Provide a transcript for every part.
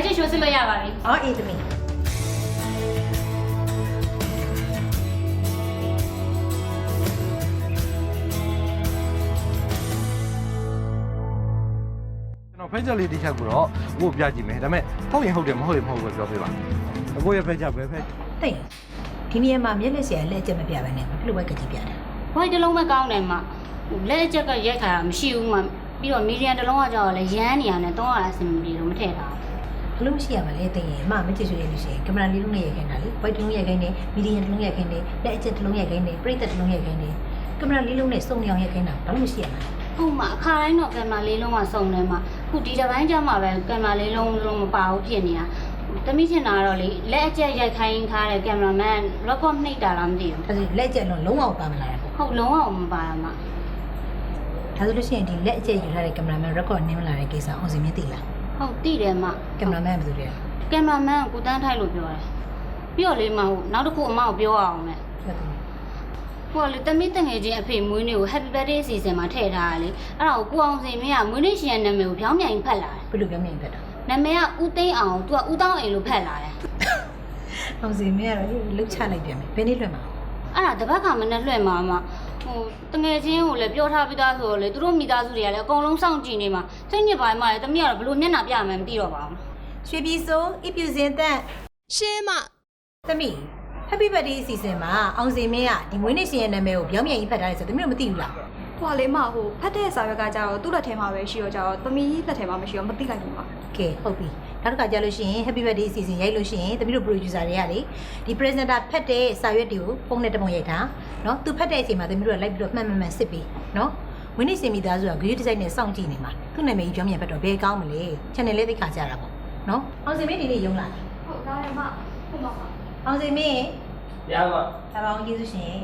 လက်ချစ်ရှိုးစစ်လို့ရပါပြီအော်အေးသမီးကျွန်တော်ဖိတ်ချက်လေးတစ်ချက်ကိုတော့ဘို့ပြကြည့်မယ်ဒါပေမဲ့ဟုတ်ရင်ဟုတ်တယ်မဟုတ်ရင်မဟုတ်ဘူးပြောပြပါအကိုရဲ့ဖိတ်ချက်ပဲဖိတ်တိတ်ဒီနေရာမှာမျက်လက်ဆရာလက်ချက်မပြဘဲနဲ့ဘယ်လိုပဲကြည့်ပြတာဘွိုက်တစ်လုံးပဲကောင်းတယ်မဟိုလက်ချက်ကရိုက်ခါတာမရှိဘူးမပြီးတော့မီဒီယံတစ်လုံးကကြောက်လဲရမ်းနေရတယ်တော့ရတာအဆင်မပြေလို့မထည့်တာဘ ယ်လိုမရှိရမလဲတိတ်ရင်အမမကြည့်ဆွေးရလို့ရှိရင်ကင်မရာလေးလုံးနဲ့ရိုက်ခိုင်းတာလေဘိုက်တစ်လုံးရိုက်ခိုင်းတယ်မီဒီယံတစ်လုံးရိုက်ခိုင်းတယ်လက်အချက်တစ်လုံးရိုက်ခိုင်းတယ်ပရိသတ်တစ်လုံးရိုက်ခိုင်းတယ်ကင်မရာလေးလုံးနဲ့စုံနေအောင်ရိုက်ခိုင်းတာဘာလို့မရှိရမလဲဟုတ်မအခါတိုင်းတော့ကင်မရာလေးလုံးကစုံတယ်မခုဒီတစ်ပိုင်းကျမှပဲကင်မရာလေးလုံးလုံးမပါဘူးဖြစ်နေတာတမိချင်တာတော့လေလက်အကျက်ရိုက်ခိုင်းထားတဲ့ကင်မရာမန် record နှိပ်တာလားမသိဘူးဒါဆိုလက်ချက်လုံးလုံးဝပါမလာဘူးဟုတ်လုံးဝမပါတာမဒါဆိုလို့ရှိရင်ဒီလက်အချက်ယူထားတဲ့ကင်မရာမန် record နင်းမလာတဲ့ကိစ္စအောင်စင်မြင်သိလား ဟုတ်သိတယ်မကင်မရာမန်ကဘယ်သူလဲကင်မရာမန်ကကိုတန်းထိုက်လို့ပြောတယ်ပြီးတော့လေမဟုတ်နောက်တစ်ခုအမကိုပြောအောင်မယ်ဟုတ်တယ်ဟိုကလေတမိတငယ်ချင်းအဖေမွေးနေ့ကို Happy Birthday အစီအစဉ်မှာထည့်ထားတာလေအဲ့ဒါကိုကိုအောင်စင်မင်းကမွေးနေ့ရှင်ရဲ့နာမည်ကိုပြောင်းပြန်ဖတ်လာတယ်ဘယ်လိုပြောမြင်ဖက်တာနာမည်ကဦးသိန်းအောင်သူကဦးတောင်းအိမ်လို့ဖတ်လာတယ်အောင်စင်မြင်ကတော့လှုပ်ချလိုက်ပြန်ပြီဘယ်နည်းလွှတ်မှာအဲ့ဒါတပတ်ခါမနဲ့လွှင့်မှာမှ ဟိုတငယ်ချင်းကိုလည်းပြောထားပြီးသားဆိုတော့လေသူတို့မိသားစုတွေကလည်းအကုန်လုံးစောင့်ကြည့်နေမှာစိတ်ညစ်ပိုင်းမှာလေတမီးကတော့ဘလို့မျက်နှာပြမှန်းမသိတော့ပါဘူးရွှေပြည်စိုးအပြူစင်တန့်ရှင်းမသမီး Happy Birthday အစီအစဉ်မှာအောင်စင်မင်းကဒီမွေးနေ့ရှင်ရဲ့နာမည်ကိုပြောင်းပြန်ကြီးဖတ်ထားတယ်ဆိုတော့သမီးတို့မသိဘူးလားဟိုကလေမဟိုဖတ်တဲ့စာရွက်ကကြတော့သူ့လက်ထဲမှာပဲရှိတော့ကြတော့သမီးလက်ထဲမှာမရှိတော့မသိလိုက်ဘူးပါကဲဟုတ်ပြီ နောက်တစ်ခါကြာလို့ရှိရင် Happy Birthday အစီအစဉ်ရိုက်လို့ရှိရင်သမီးတို့ producer တွေကလေဒီ presenter ဖတ်တဲ့စာရွက်တွေကိုပုံနဲ့တပုံရိုက်တာเนาะသူဖတ်တဲ့အချိန်မှာသမီးတို့ကလိုက်ပြီးတော့မှန်မှန်မှန်စစ်ပြီးเနာะမွေးနေ့ရှင်မိသားစုက video design နဲ့စောင့်ကြည့်နေမှာသူ့နာမည်ကြီးပြောင်းပြန်ဖတ်တော့ဘယ်ကောင်းမလဲ channel လေးသိခါကြတာပေါ့เนาะအောင်စင်မင်းဒီနေ့ရုံလာတယ် ဟုတ်ဒါလည်းမဟုတ်ပါပါ အောင်စင်မင်း ရပါ ဒါပါအောင်ကျေးဇူးရှင်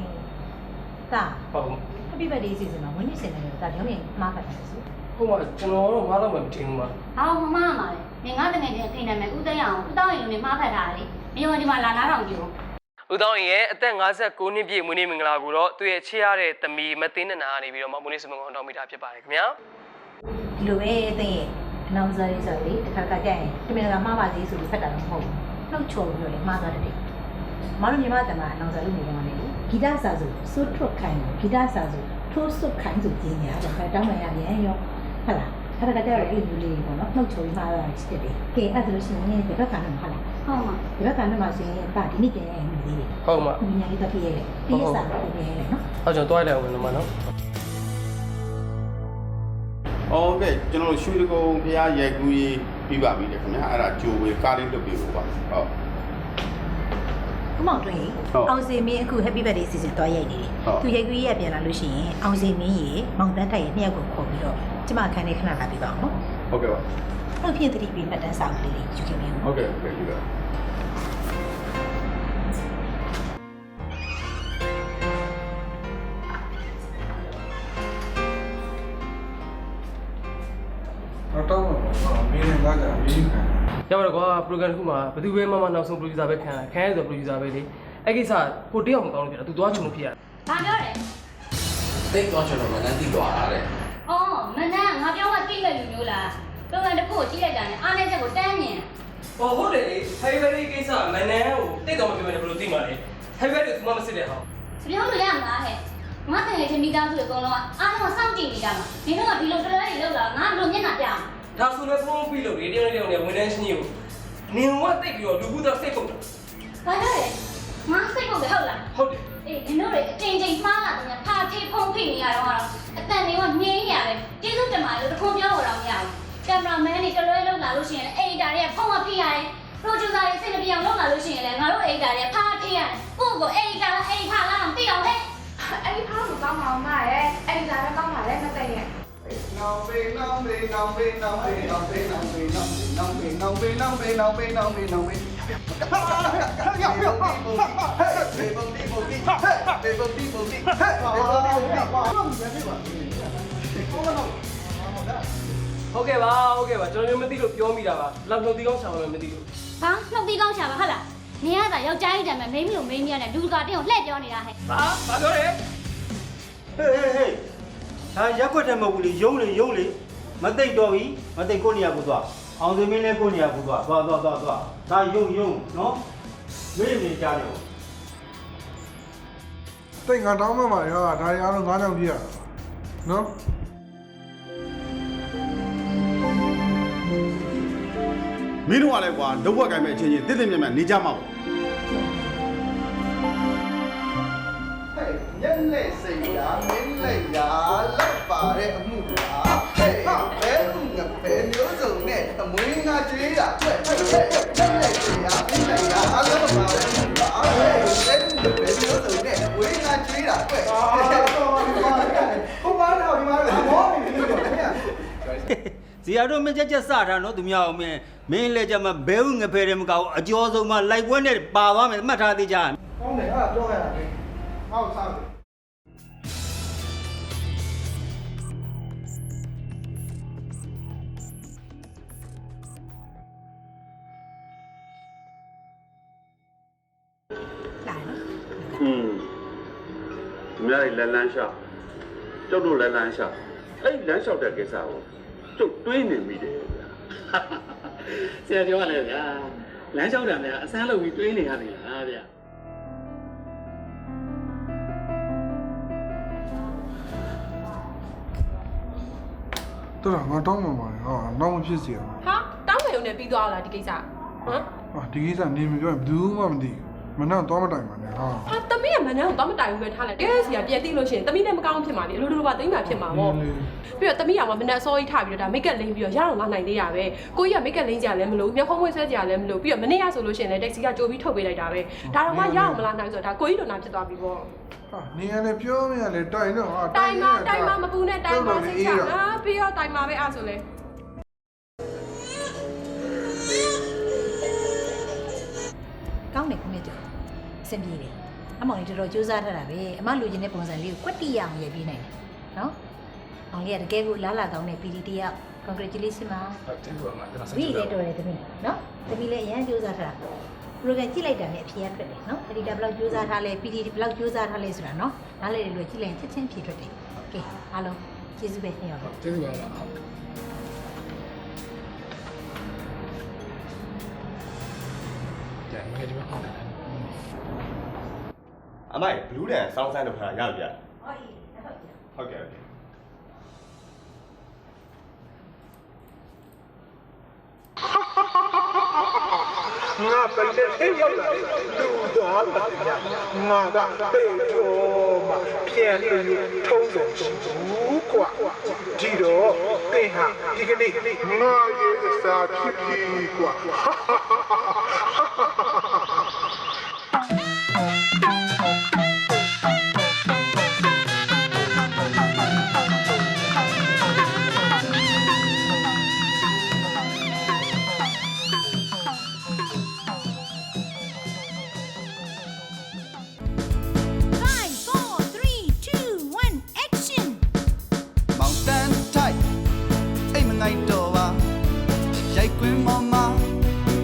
တာ ဟုတ် Happy Birthday အစီအစဉ်မှာမွေးနေ့ရှင်နာမည်ကိုဒါပြောင်းပြန်မှားဖတ်တာဆို ဟုတ်ပါကျွန်တော်တော့ငါတော့မတင်ဘူးပါ ။အော်မမကမှာ လေငါတငယ်ချင်းအဖေနာမည်ဦးသိန်းအောင်ဦးတောင်းအိမ်လို့နေမှားဖတ်တာလေမယုံဒီမှာလာနားထောင်ကြည့်ဦးဦးတောင်းရင်ရဲ့အသက်59နှစ်ပြည့်မွေးနေ့မင်္ဂလာကိုတော့သူ့ရဲ့ချစ်ရတဲ့သမီးမသိန်းနနာကနေပြီးတော့မမွေးနေ့စမကုန်တောင်းမိတာဖြစ်ပါတယ်ခင်ဗျာဒီလိုပဲတဲ့ရဲ့အနောက်စားရေးဆိုလေတစ်ခါကကြာရင်တမင်ကမှားပါသေးဆိုပြီးဖတ်တာတော့မဟုတ်ဘူးနှုတ်ချော်ပြီးတော့လေမှားသွားတယ်တဲ့မတို့ညီမတမအနောက်စားလို့နေကြတယ်ဂီတစာဆိုစွတ်ထွက်ခိုင်းတယ်ဂီတစာဆိုထိုးစွတ်ခိုင်းဆိုကျင်းညာတော့ခါတောင်းမှရပြန်ရောဟုတ်လား အဲ့ဒါကကြာတော့အဲ့လိုလေးပေါ့နော်နှုတ်ချော်ပြီးမှားတာချစ်တယ်ကဲအဲ့ဒါလို့ရှိရင်ဒီဘက်ကလည်းမဟုတ်လားဟုတ်မှာဒီဘက်ကလည်းမှဆိုရင်ပါဒီနေ့ပြန်ရရင်မသေးဘူးဟုတ်မှာဒီညာလေးတက်ပြည့်ရဲ့ပြည့်စာကိုပြည့်ရဲ့နော်ဟုတ်ကျွန်တော်တွားလိုက်အောင်လို့မနော်ဟုတ်ကဲ့ကျွန်တော်တို့ရွှေတကုံဖျားရိုက်ကူးရေးပြီးပါပြီလေခင်ဗျာအဲ့ဒါဂျိုဝေကားလေးလွတ်ပြီးဖို့ပါဟုတ်ဘမောင်တွင်ဟုတ်အောင်စင်မင်းအခု Happy Birthday စီစဉ်သွားရိုက်နေတယ်ဟုတ်သူရိုက်ကူးရပြန်လာလို့ရှိရင်အောင်စင်မင်းရေမောင်တန်းတိုက်ရဲ့နှစ်ယောက်ကိုခေါ်ပြီးတော့ ကျမခန်းလေးခဏလာပြီးပါအောင်နော်ဟုတ်ကဲ့ပါဟုတ်ဖြစ်တတိပြီးမှတ်တမ်းစာအုပ်လေးလေးယူခဲ့ပြီဟုတ်ကဲ့ဟုတ်ကဲ့ဒီကတော့တော့မင်းလည်းလာကြမင်းခံရပါတယ်ကွာ program တစ်ခုမှာဘယ်သူပဲမမနောက်ဆုံး producer ပဲခံရခံရဆို producer ပဲလေအဲ့ကိစ္စကိုတယောက်မကောင်းလို့ပြတာ तू သွားချုံလို့ဖြစ်ရ။ဘာပြောလဲတိတ်သွားချင်တော့မနန်းတိသွားတာတဲ့။အော်မနန်း ငါပြောမှသိမဲ့လူမျိုးလား။တော်တော်တစ်ခုကိုကြည့်လိုက်တာနဲ့အားနေချက်ကိုတန်းမြင်ဟောဟုတ်တယ်လေ Happy Birthday ကိစ္စမနန်းကိုတိတ်တော့မပြောဘဲနဲ့ဘယ်လိုသိမှာလဲ Happy Birthday ကမှမစစ်တဲ့ဟော။ပြောလို့ရမလားဟဲ့။ငါတငယ်ချင်းမိသားစုတွေအကုန်လုံးကအားလုံးကစောင့်ကြည့်နေကြမှာ။ဒီတော့ကဒီလိုတလဲတွေလောက်လာငါဘလို့မျက်နှာပြမှာဒါဆိုလည်းဖုန်းပြီးလို့ဒီတယောက်တယောက်နဲ့ဝန်ထမ်းချင်းကြီးကိုနင်ကတိတ်ပြီးတော့လူကူသားစိတ်ကုန်တာ။ဘာပြောလဲ။ငါစိတ်ကုန်တယ်ဟုတ်လားဟုတ်တယ်။အေးဒီတို့တွေအချိန်ချင်းမှားလာတယ်ဖာထေးဖုံးဖိနေရတော့က တော့အတန်တွေကငြိမ်းရတယ်။ကျေးဇူးတင်ပါတယ်လို့တခုပြောတော့မရဘူး။ကင်မရာမန်တွေတလွဲလောက်လာလို့ရှိရင်အေဒီတာတွေကဖုံးမဖိရတယ်။ပရိုဂျူဆာတွေစိတ်မပြေအောင်လုပ်လာလို့ရှိရင်လည်းငါတို့အေဒီတာတွေဖာထေးရတယ်။ကိုယ့်ကိုအေဒီတာလားအေဒီတာလားမသိအောင်ဟဲ့အဲ့ဒီဖားကိုကောင်းအောင်မရဲ့အဲ့ဒီလာတော့ကောင်းပါလေမသိရဲ့နောင်ပေနောင်ပေနောင်ပေနောင်ပေနောင်ပေနောင်ပေနောင်ပေနောင်ပေနောင်ပေနောင်ပေနောင်ပေနောင်ပေနောင်ပေရောက်ရောက် ဟေးဘေဘုံဒီဘုံဒီဘေဘုံဒီဘုံဒီဘေဘုံဒီဘုံဒီဘာလို့မရဖြစ်ပါ့ဘောမနော်ဟုတ်ကဲ့ပါဟုတ်ကဲ့ပါကျွန်တော်လည်းမသိလို့ပြောမိတာပါလောက်နှုတ်သီးကောင်းဆောင်လည်းမသိလို့။ဘာနှုတ်သီးကောင်းရှာပါဟုတ်လား။နေရတာယောက်ျားကြီးတံမဲ့မိန်းမလို့မိန်းမရနဲ့လူကတင်းကိုလှည့်ပြောနေတာဟဲ့ဟာဘာပြောလဲဟေးဟေးဟေးဒါရက်ွက်တယ်မဟုတ်ဘူးလေယုံလေယုံလေမသိတော့ဘူးမသိကိုနေရာကိုသွား။ အောင်စင်းမင်းလည်းကိုနေရဘူးသွားသွားသွားသွားသွားဒါယုံယုံနော်မင်းနေကြတယ်တိတ်ငါတောင်းမှမှာရောဒါရီအားလုံးငါးကြောင်ပြည့်ရတာနော်မင်းတို့ကလည်းကွာဒုက္ခကိုင်မဲ့အချင်းချင်းတစ်တစ်မြတ်မြတ်နေကြမှာပေါ့ဟဲ့ညက်လက်စိတ်ရာမင်းလက်ရာလက်ပါတဲ့အမှုလား ငါကျွေးတာတွေ့ဟဲ့ညက်လက်စိတ်ရာမင်းလက်ရာအလက်ပါတဲ့အမှုလားဟဲ့ဘဲငါဘဲမျိုးစုံနဲ့အမွေးငါကျွေးတာတွေ့ဟဲ့ဟိုပါတော့ဒီမှာတော့မောနေပြီတော့ဟဲ့ဇီယာတို့မကြက်ကြက်စတာနော်သူများအောင်မင်းမင်းလည်းကြမှာဘဲဥငဖဲတယ်မကောက်အကျော်ဆုံးမှလိုက်ပွဲနဲ့ပါသွားမယ်မှတ်ထားသေးကြကောင်းတယ်အဲ့ဒါပြောရတာလေဟောက်စားတယ် များတွေလန်လန်းရှောက်ကျုပ်တို့လန်လန်းရှောက်အဲ့ဒီလန်းရှောက်တဲ့ကိစ္စကိုကျုပ်တွေးနေမိတယ်ဗျာဆရာပြောရတယ်ဗျာလမ်းလျှောက်တာများအစမ်းလုပ်ပြီးတွေးနေရသေးလားဗျာတော်တော်ငါတောင်းမှမှာဟာနောက်မဖြစ်စီရအောင်ဟာတောင်းမယ်ုံနဲ့ပြီးသွားလားဒီကိစ္စဟမ်ဟာဒီကိစ္စနေမပြောရင်ဘယ်သူမှမသိဘူး မနှောက်တော့မတိုင်ပါနဲ့ဟာဟာတမီးကမနန်းကိုတော့မတိုင်ဘူးပဲထားလိုက်တဲစီကပြန်သိလို့ရှိရင်တမီးနဲ့မကောင်းဖြစ်မှာလေအလိုလိုပါသိမ်းမှာဖြစ်မှာပေါ့ပြီးတော့တမီးကမှမနက်စောကြီးထားပြီးတော့ဒါမိတ်ကပ်လိမ့်ပြီးတော့ရအောင်လာနိုင်သေးရပဲကိုကြီးကမိတ်ကပ်လိမ့်ကြလည်းမလို့မျက်ဖုံးဝဲဆွဲကြလည်းမလို့ပြီးတော့မနေ့ကဆိုလို့ရှိရင်လည်းတက္ကစီကကြိုပြီးထုတ်ပေးလိုက်တာပဲဒါတော့မှရအောင်မလာနိုင်ဆိုတော့ဒါကိုကြီးလိုနာဖြစ်သွားပြီပေါ့ဟာနေရလေပြောမရလေတိုင်တော့ဟာတိုင်မတိုင်မမပူနဲ့တိုင်မစိတ်ချအာပြီးတော့တိုင်မပဲအားဆိုလဲ အဆင်ပြေတယ်အမောင်လေးတော်တော်ကြိုးစားထားတာပဲအမလူချင်တဲ့ပုံစံလေးကိုကွက်တိရအောင်ရေးပြီးနိုင်တယ်နော်အောင်လေးကတကယ်ကိုလားလာကောင်းတဲ့ PD တယောက် congratulations ပါဟုတ်တယ်ပါမကျွန်တော်ဆက်ကြည့်ပါတော်တယ်တမီးနော်တမီးလည်းအရင်ကြိုးစားထားတာ program ကြည့်လိုက်တာနဲ့အဖြေရထွက်တယ်နော် editor ဘယ်လောက်ကြိုးစားထားလဲ PD ဘယ်လောက်ကြိုးစားထားလဲဆိုတာနော်နားလည်တယ်လို့ကြည့်လိုက်ရင်ချက်ချင်းဖြေထွက်တယ်โอเคအားလုံးကျေးဇူးပဲနှစ်ယောက်ကျေးဇူးပါပါ အမိုက်ဘလူးတ န်စောင်းဆန်းလုပ်ထားရပြီဗျာဟုတ်ကဲ့ငါပလက်သေးရောက်လာလူတော်ပါဗျာငါကပေတော်မှာပြန်လို့ထုံးဆုံးဘူးကွာဒီတော့တင်ဟာဒီကနေ့ငါရဲ့အစာဖြစ်ပြီကွာ မ်မငိုက်တော့ပါရိုက်ကွင်းမောင်မ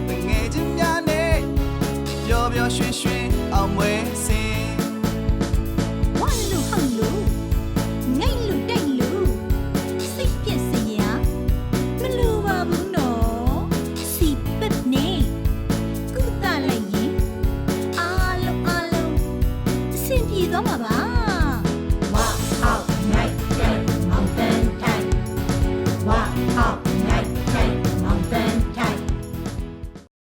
တငယ်ချင်းများနဲ့ပျော်ပျော်ရွှင်ရွှင်